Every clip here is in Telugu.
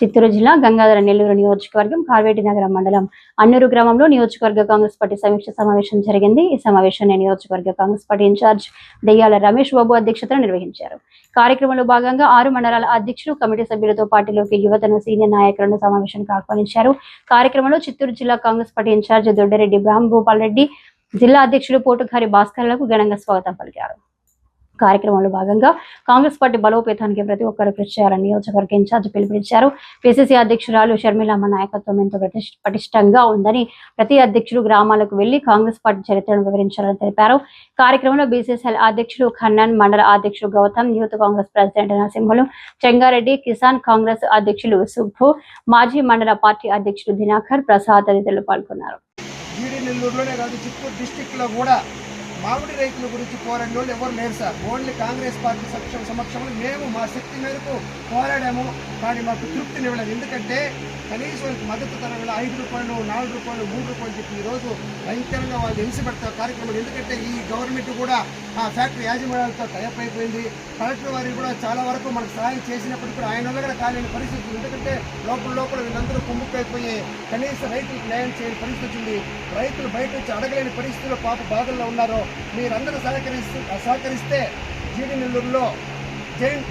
చిత్తూరు జిల్లా గంగాధర నెల్లూరు నియోజకవర్గం కార్వేటి నగర మండలం అన్నూరు గ్రామంలో నియోజకవర్గ కాంగ్రెస్ పార్టీ సమీక్ష సమావేశం జరిగింది. ఈ సమావేశాన్ని నియోజకవర్గ కాంగ్రెస్ పార్టీ ఇన్ఛార్జ్ దెయ్యాల రమేష్ బాబు అధ్యక్షతన నిర్వహించారు. కార్యక్రమంలో భాగంగా ఆరు మండలాల అధ్యక్షులు కమిటీ సభ్యులతో పార్టీలోకి యువతను సీనియర్ నాయకులను సమావేశానికి ఆహ్వానించారు. కార్యక్రమంలో చిత్తూరు జిల్లా Congress party in charge Doddareddy Brahmabhupal Reddy జిల్లా అధ్యక్షులు పోటుఖారి భాస్కర్లకు ఘనంగా స్వాగతం పలికారు. కార్యక్రమంలో భాగంగా కాంగ్రెస్ పార్టీ బలోపేతానికి ప్రతి ఒక్కరు కృషి చేయాలని నియోజకవర్గ ఇన్ఛార్జ్ పిలుపునిచ్చారు. పిసిసి అధ్యక్షురాలు షర్మిలమ్మ నాయకత్వం ఎంతో పటిష్టంగా ఉందని ప్రతి అధ్యక్షులు గ్రామాలకు వెళ్ళి కాంగ్రెస్ పార్టీ చరిత్రను వివరించాలని తెలిపారు. కార్యక్రమంలో బీసీసీఎల్ అధ్యక్షులు ఖన్నన్ మండల అధ్యక్షుడు గౌతమ్ యూత్ కాంగ్రెస్ ప్రెసిడెంట్ నరసింహులు చెంగారెడ్డి కిసాన్ కాంగ్రెస్ అధ్యక్షులు సుబ్బు మాజీ మండల పార్టీ అధ్యక్షులు దినాకర్ ప్రసాద్ తదితరులు పాల్గొన్నారు. మామిడి రైతుల గురించి పోరాడిన వాళ్ళు ఎవరు లేరు సార్. ఓన్లీ కాంగ్రెస్ పార్టీ సమక్షం సమక్షంలో మేము మా శక్తి మేరకు పోరాడాము. కానీ మాకు తృప్తినివ్వలేదు ఎందుకంటే కనీసం వాళ్ళకి మద్దతు ధర వేళ ఐదు రూపాయలు నాలుగు రూపాయలు మూడు రూపాయలు చెప్పి ఈరోజు భయంకరంగా వాళ్ళు హింస పెడతారు కార్యక్రమం. ఎందుకంటే ఈ గవర్నమెంట్ కూడా ఆ ఫ్యాక్టరీ యాజమాన్యాలతో టైప్ అయిపోయింది. కలెక్టర్ వారికి కూడా చాలా వరకు మనకు సహాయం చేసినప్పటికీ కూడా ఆయన వల్ల కూడా కాలేని పరిస్థితి ఎందుకంటే లోపల లోపల వీళ్ళందరూ కుమ్ముకైపోయి కనీసం రైతులకు న్యాయం చేయని పరిస్థితి వచ్చింది రైతులు బయట నుంచి అడగలేని పరిస్థితుల్లో పాప బాధల్లో ఉన్నారు మీరందరూ సహకరిస్తూ సహకరిస్తే జీడి నెల్లూరులో జైన్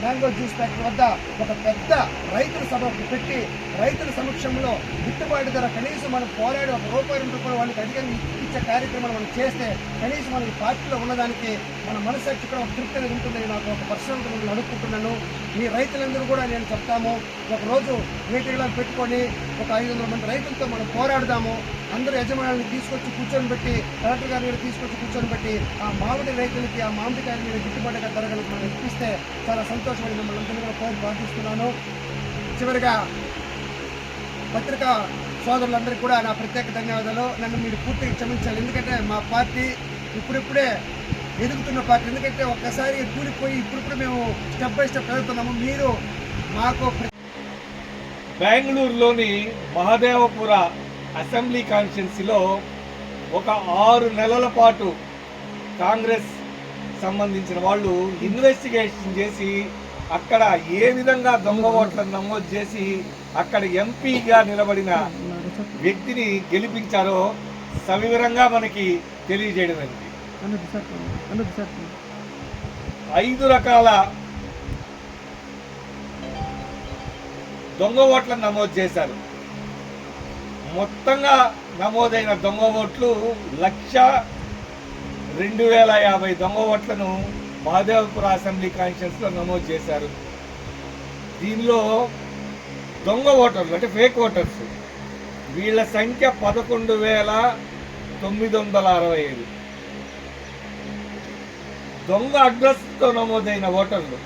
మ్యాంగో జ్యూస్ ఫ్యాక్టరీ వద్ద ఒక పెద్ద రైతుల సభ పెట్టి రైతుల సమక్షంలో గిట్టుబాటు ధర కనీసం మనం పోరాడి ఒక రూపాయి రెండు రూపాయలు వాళ్ళకి అధికంగా ఇచ్చే కార్యక్రమాలు మనం చేస్తే కనీసం మనకి పార్టీలో ఉన్నదానికి మన మనసాక్షి కూడా ఒక తృప్తి అనేది ఉంటుందని నాకు ఒక పర్సనల్గా నేను అడుక్కుంటున్నాను మీ రైతులందరూ కూడా నేను చెప్తాము. ఒక రోజు మీటింగ్లో పెట్టుకొని ఒక ఐదు వందల మంది రైతులతో మనం పోరాడదాము. అందరూ యజమానులను తీసుకొచ్చి కూర్చొని పెట్టి కలెక్టర్ గారిని తీసుకొచ్చి కూర్చొని పెట్టి ఆ మామిడి రైతులకి ఆ మామిడికాయల మీద గిట్టుబాటు ధరగలకు మనం ఇప్పిస్తే చాలా సంతోషమైన మిమ్మల్ని అందరినీ కూడా కోరి ప్రార్థిస్తున్నాను. చివరిగా పత్రికా సోదరులందరికీ కూడా నా ప్రత్యేక ధన్యవాదాలు. నన్ను మీరు పూర్తిగా క్షమించాలి. ఎందుకంటే మా పార్టీ ఇప్పుడిప్పుడే ఎదుగుతున్న పార్టీ. ఎందుకంటే ఒక్కసారి కూలిపోయి ఇప్పుడిప్పుడు మేము స్టెప్ బై స్టెప్ వెళ్తున్నాము. మీరు మాకు బెంగళూరులోని మహదేవపుర అసెంబ్లీ కాన్స్టిట్యున్సీలో ఒక ఆరు నెలల పాటు కాంగ్రెస్ సంబంధించిన వాళ్ళు ఇన్వెస్టిగేషన్ చేసి అక్కడ ఏ విధంగా దొంగ ఓట్లను నమోదు చేసి అక్కడ ఎంపీగా నిలబడిన వ్యక్తిని గెలిపించారో సవివరంగా మనకి తెలియజేయడమైంది ఐదు రకాల దొంగ ఓట్లను నమోదు చేశారు. మొత్తంగా నమోదైన దొంగ ఓట్లు లక్ష రెండు వేల యాభై దొంగ ఓట్లను మహదేవపుర అసెంబ్లీ కాన్స్టిట్యూన్స్లో నమోదు చేశారు. దీనిలో దొంగ ఓటర్లు అంటే ఫేక్ ఓటర్స్ వీళ్ళ సంఖ్య పదకొండు వేల తొమ్మిది వందల అరవై ఐదు. దొంగ అడ్రస్తో నమోదైన ఓటర్లు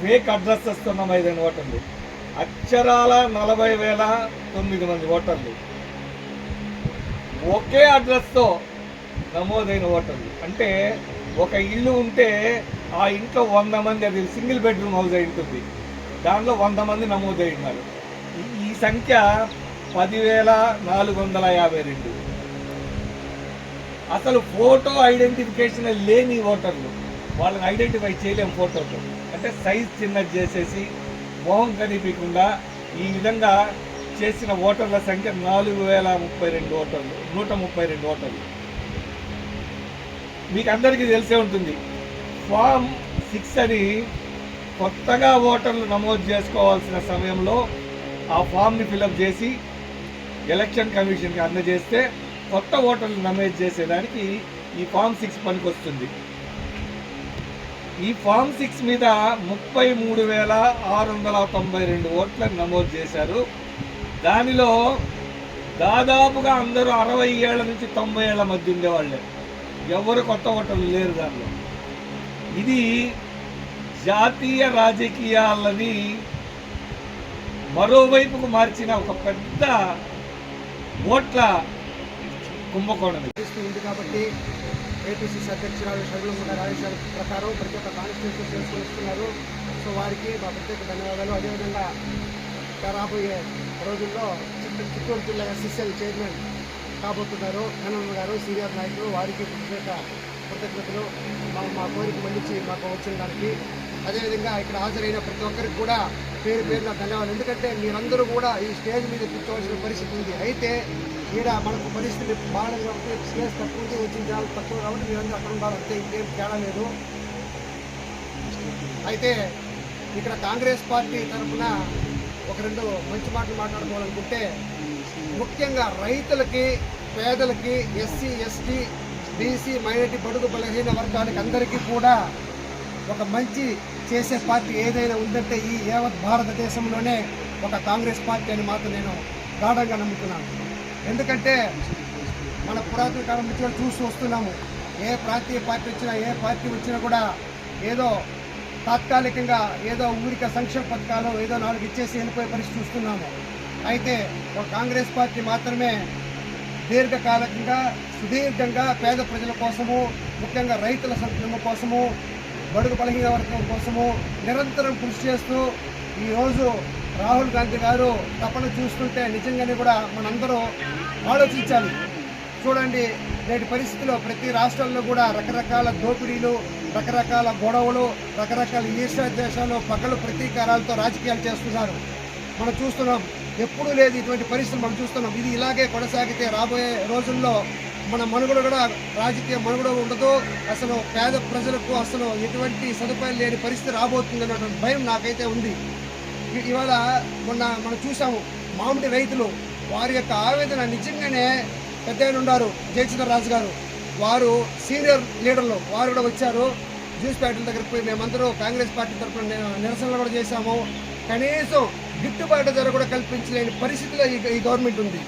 ఫేక్ అడ్రస్తో నమోదైన ఓటర్లు అక్షరాల నలభై వేల తొమ్మిది మంది ఓటర్లు ఒకే అడ్రస్తో నమోదైన ఓటర్లు. అంటే ఒక ఇల్లు ఉంటే ఆ ఇంట్లో వంద మంది అది సింగిల్ బెడ్రూమ్ హౌస్ అయి ఉంటుంది. దానిలో వంద మంది నమోదై ఉన్నారు. ఈ- ఈ సంఖ్య పదివేల నాలుగు వందల యాభై రెండు. అసలు ఫోటో ఐడెంటిఫికేషన్ లేని ఓటర్లు వాళ్ళని ఐడెంటిఫై చేయలేం ఫోటోతో. అంటే సైజ్ చిన్నది చేసేసి మొహం కనిపించకుండా ఈ విధంగా చేసిన ఓటర్ల సంఖ్య నాలుగు వేల ముప్పై రెండు ఓటర్లు నూట ముప్పై రెండు ఓటర్లు. మీకు అందరికీ తెలిసే ఉంటుంది ఫామ్ సిక్స్ అని కొత్తగా ఓటర్లు నమోదు చేసుకోవాల్సిన సమయంలో ఆ ఫామ్ని ఫిలప్ చేసి ఎలక్షన్ కమిషన్కి అందజేస్తే కొత్త ఓటర్లు నమోదు చేసేదానికి ఈ ఫామ్ సిక్స్ పనికి వస్తుంది ఈ ఫామ్ సిక్స్ మీద ముప్పై మూడు వేల ఆరు వందల తొంభై రెండు ఓట్లను నమోదు చేశారు. దానిలో దాదాపుగా అందరూ అరవై ఏళ్ళ నుంచి తొంభై ఏళ్ళ మధ్య ఉండేవాళ్ళే. ఎవరు కొత్త ఓటర్లు లేరు దానిలో. ఇది జాతీయ రాజకీయాలని మరోవైపుకు మార్చిన ఒక పెద్ద ఓట్ల కుంభకోణం ఉంది కాబట్టి ఏపీసీసీ అధ్యక్షురాలు షర్మిలమ్మ గారి ఆదేశాల ప్రకారం ప్రతి ఒక్క కాన్స్టిట్యూషన్ చేసుకుని వస్తున్నారు సో వారికి మా ప్రత్యేక ధన్యవాదాలు. అదేవిధంగా రాబోయే రోజుల్లో చిత్తూరు చిత్తూరు జిల్లా ఎస్ఎస్ఎల్ చైర్మన్ కాబోతున్నారు. కన్నమ్మ గారు సీనియర్ నాయకులు వారికి ప్రత్యేక కృతజ్ఞతలు. మా మా కోరిక మన్నించి మాకు వచ్చిన దానికి అదేవిధంగా ఇక్కడ హాజరైన ప్రతి ఒక్కరికి కూడా పేరు పేరున ధన్యవాదాలు. ఎందుకంటే మీరందరూ కూడా ఈ స్టేజ్ మీద కూర్చోవలసిన పరిస్థితి ఉంది. అయితే ఈడ మనకు పరిస్థితి బాగా కాబట్టి స్పేస్ తక్కువ ఉంది వచ్చిన జాబ్ తక్కువ కాబట్టి మీరందరూ అక్కడ ఉండాలి. అంతే ఇంకేం తేడా లేదు. అయితే ఇక్కడ కాంగ్రెస్ పార్టీ తరఫున ఒక రెండు మంచి మాటలు మాట్లాడుకోవాలనుకుంటే ముఖ్యంగా రైతులకి పేదలకి ఎస్సీ ఎస్టీ బీసీ మైనార్టీ బడుగు బలహీన వర్గాలకి అందరికీ కూడా ఒక మంచి చేసే పార్టీ ఏదైనా ఉందంటే ఈ యావత్ భారతదేశంలోనే ఒక కాంగ్రెస్ పార్టీ అని మాత్రం నేను గాఢంగా నమ్ముతున్నాను. ఎందుకంటే మన పురాతన కాలం నుంచి కూడా చూస్తూ వస్తున్నాము. ఏ ప్రాంతీయ పార్టీ వచ్చినా ఏ పార్టీ వచ్చినా కూడా ఏదో తాత్కాలికంగా ఏదో ఊరిక సంక్షేమ పథకాలు ఏదో నాలుగు ఇచ్చేసి వెళ్ళిపోయే పరిస్థితి చూస్తున్నాము. అయితే ఒక కాంగ్రెస్ పార్టీ మాత్రమే దీర్ఘకాలికంగా సుదీర్ఘంగా పేద ప్రజల కోసము ముఖ్యంగా రైతుల సంక్షేమం కోసము బడుగు బలహీన వర్గం కోసము నిరంతరం కృషి చేస్తూ ఈరోజు రాహుల్ గాంధీ గారు తప్పన చూస్తుంటే నిజంగానే కూడా మనందరూ ఆలోచించాలి. చూడండి నేటి పరిస్థితిలో ప్రతి రాష్ట్రాల్లో కూడా రకరకాల దోపిడీలు రకరకాల గొడవలు రకరకాల ఈర్ష్యా దేశాలు పగలు ప్రతీకారాలతో రాజకీయాలు చేస్తున్నారు. మనం చూస్తున్నాం ఎప్పుడూ లేదు ఇటువంటి పరిస్థితులు మనం చూస్తున్నాం. ఇది ఇలాగే కొనసాగితే రాబోయే రోజుల్లో మన మనుగడ కూడా రాజకీయ మనుగడ ఉండదు. అసలు పేద ప్రజలకు అసలు ఎటువంటి సదుపాయం లేని పరిస్థితి రాబోతుంది అన్నటువంటి భయం నాకైతే ఉంది. ఇవాళ మొన్న మనం చూసాము మామిడి రైతులు వారి యొక్క ఆవేదన నిజంగానే పెద్ద ఉన్నారు జయచంద్ర రాజు గారు. వారు సీనియర్ లీడర్లు వారు కూడా వచ్చారు. జ్యూస్ ఫ్యాక్టరీ దగ్గరికి పోయి మేమందరూ కాంగ్రెస్ పార్టీ తరఫున నిరసనలు కూడా చేశాము. కనీసం గిట్టుబాటు ధర కూడా కల్పించలేని పరిస్థితిలో ఈ గవర్నమెంట్ ఉంది.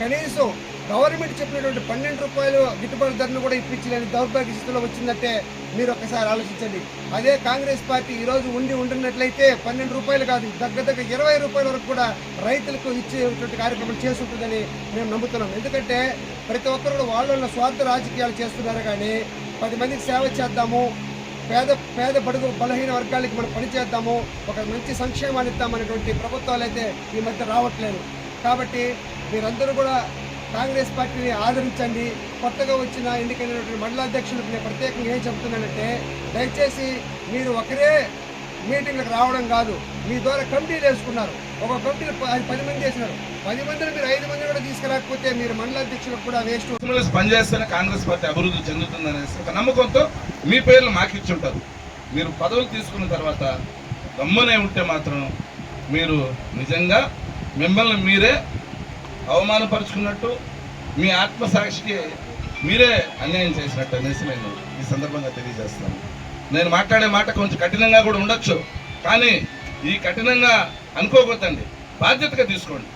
కనీసం గవర్నమెంట్ చెప్పినటువంటి పన్నెండు రూపాయలు గిట్టుబాటు ధరను కూడా ఇప్పించలేని దౌర్భాగ్య స్థితిలో వచ్చిందంటే మీరు ఒక్కసారి ఆలోచించండి. అదే కాంగ్రెస్ పార్టీ ఈరోజు ఉండి ఉంటున్నట్లయితే పన్నెండు రూపాయలు కాదు దగ్గర దగ్గర ఇరవై రూపాయల వరకు కూడా రైతులకు ఇచ్చేటువంటి కార్యక్రమం చేస్తుంటుందని మేము నమ్ముతున్నాం. ఎందుకంటే ప్రతి ఒక్కరు కూడా వాళ్ళ స్వార్థ రాజకీయాలు చేస్తున్నారు కానీ పది మందికి సేవ చేద్దాము పేద పేద బడుగు బలహీన వర్గాలకి మనం పనిచేద్దాము ఒక మంచి సంక్షేమాన్ని ఇద్దామనేటువంటి ప్రభుత్వాలు అయితే ఈ మధ్య రావట్లేదు. కాబట్టి మీరందరూ కూడా కాంగ్రెస్ పార్టీని ఆదరించండి. కొత్తగా వచ్చిన ఎన్నికైనటువంటి మండలాధ్యక్షులకు నేను ప్రత్యేకంగా ఏం చెప్తున్నానంటే దయచేసి మీరు ఒకరే మీటింగ్లకు రావడం కాదు. మీ ద్వారా కమిటీలు వేసుకున్నారు. ఒక కమిటీలు ప- పది మంది వేసినారు పది మందిని మీరు ఐదు మంది కూడా తీసుకురాకపోతే మీరు మండలాధ్యక్షులకు కూడా వేస్ట్ పనిచేస్తేనే కాంగ్రెస్ పార్టీ అభివృద్ధి చెందుతుందనేసి ఒక నమ్మకంతో మీ పేర్లు మాకు ఇచ్చుంటారు మీరు పదవులు తీసుకున్న తర్వాత గమ్మునే ఉంటే మాత్రం మీరు నిజంగా మిమ్మల్ని మీరే అవమానపరుచుకున్నట్టు మీ ఆత్మసాక్షికి మీరే అన్యాయం చేసినట్టు అనేసి నేను ఈ సందర్భంగా తెలియజేస్తాను. నేను మాట్లాడే మాట కొంచెం కఠినంగా కూడా ఉండొచ్చు కానీ ఈ కఠినంగా అనుకోకూడదండి. బాధ్యతగా తీసుకోండి.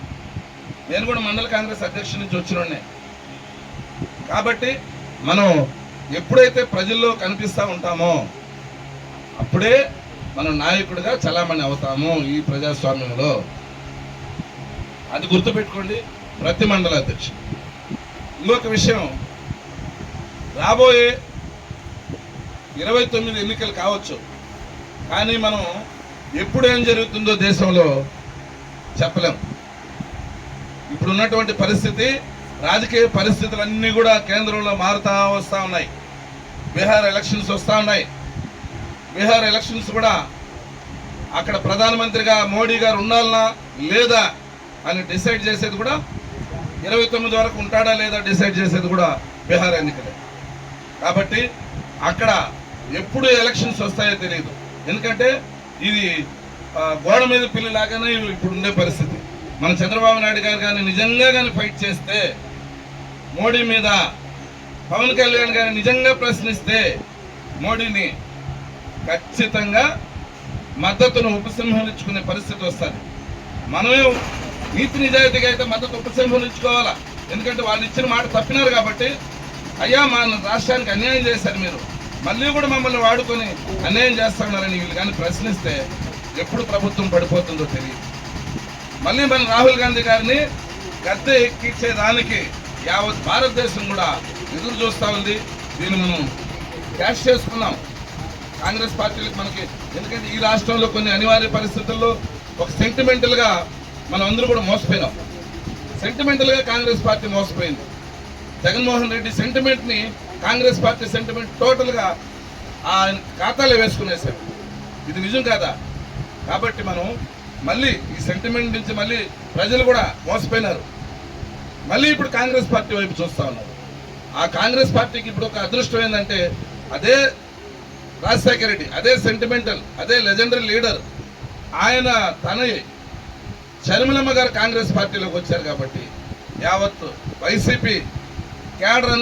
నేను కూడా మండల కాంగ్రెస్ అధ్యక్షుడి నుంచి వచ్చినోడ్నే. కాబట్టి మనం ఎప్పుడైతే ప్రజల్లో కనిపిస్తూ ఉంటామో అప్పుడే మనం నాయకుడిగా చలామణి అవుతాము ఈ ప్రజాస్వామ్యంలో. అది గుర్తుపెట్టుకోండి ప్రతి మండల అధ్యక్షుడు. ఇంకొక విషయం రాబోయే ఇరవై తొమ్మిది ఎన్నికలు కావచ్చు కానీ మనం ఎప్పుడు ఏం జరుగుతుందో దేశంలో చెప్పలేం. ఇప్పుడున్నటువంటి పరిస్థితి రాజకీయ పరిస్థితులన్నీ కూడా కేంద్రంలో మారుతా వస్తూ ఉన్నాయి. బీహార్ ఎలక్షన్స్ వస్తూ ఉన్నాయి. బీహార్ ఎలక్షన్స్ కూడా అక్కడ ప్రధానమంత్రిగా మోడీ గారు ఉండాలనా లేదా అని డిసైడ్ చేసేది కూడా ఇరవై తొమ్మిది వరకు ఉంటాడా లేదా డిసైడ్ చేసేది కూడా బీహార్ ఎన్నికలే. కాబట్టి అక్కడ ఎప్పుడు ఎలక్షన్స్ వస్తాయో తెలియదు. ఎందుకంటే ఇది గోడ మీద పిల్లలాగానే ఇప్పుడు ఉండే పరిస్థితి. మన చంద్రబాబు నాయుడు గారు కానీ నిజంగా కానీ ఫైట్ చేస్తే మోడీ మీద పవన్ కళ్యాణ్ గారిని నిజంగా ప్రశ్నిస్తే మోడీని ఖచ్చితంగా మద్దతును ఉపసంహరించుకునే పరిస్థితి వస్తుంది. మనమే నీతి నిజాయితీగా అయితే మద్దతు ఉపసంహరించుకోవాలా? ఎందుకంటే వాళ్ళు ఇచ్చిన మాట తప్పినారు కాబట్టి అయ్యా మా రాష్ట్రానికి అన్యాయం చేశారు మీరు. మళ్ళీ కూడా మమ్మల్ని వాడుకొని అన్యాయం చేస్తున్నారని వీళ్ళు కానీ ప్రశ్నిస్తే ఎప్పుడు ప్రభుత్వం పడిపోతుందో తెలియదు. మళ్ళీ మన రాహుల్ గాంధీ గారిని గద్దె ఎక్కించేదానికి యావత్ భారతదేశం కూడా ఎదురు చూస్తూ ఉంది. దీన్ని మనం క్యాష్ చేసుకున్నాం. కాంగ్రెస్ పార్టీలకు మనకి ఎందుకంటే ఈ రాష్ట్రంలో కొన్ని అనివార్య పరిస్థితుల్లో ఒక సెంటిమెంటల్గా మనం అందరూ కూడా మోసపోయినాం. సెంటిమెంటల్గా కాంగ్రెస్ పార్టీ మోసపోయింది. జగన్మోహన్ రెడ్డి సెంటిమెంట్ని కాంగ్రెస్ పార్టీ సెంటిమెంట్ టోటల్గా ఆయన ఖాతాలో వేసుకునేశారు. ఇది నిజం కాదా? కాబట్టి మనం మళ్ళీ ఈ సెంటిమెంట్ నుంచి మళ్ళీ ప్రజలు కూడా మోసపోయినారు. మళ్ళీ ఇప్పుడు కాంగ్రెస్ పార్టీ వైపు చూస్తా ఉన్నారు ఆ కాంగ్రెస్ పార్టీకి ఇప్పుడు ఒక అదృష్టం ఏంటంటే అదే రాజశేఖర రెడ్డి అదే సెంటిమెంటల్ అదే లెజెండరీ లీడర్ ఆయన తన షర్మిలమ్మ గారు కాంగ్రెస్ పార్టీలోకి వచ్చారు కాబట్టి యావత్ వైసీపీ క్యాడర్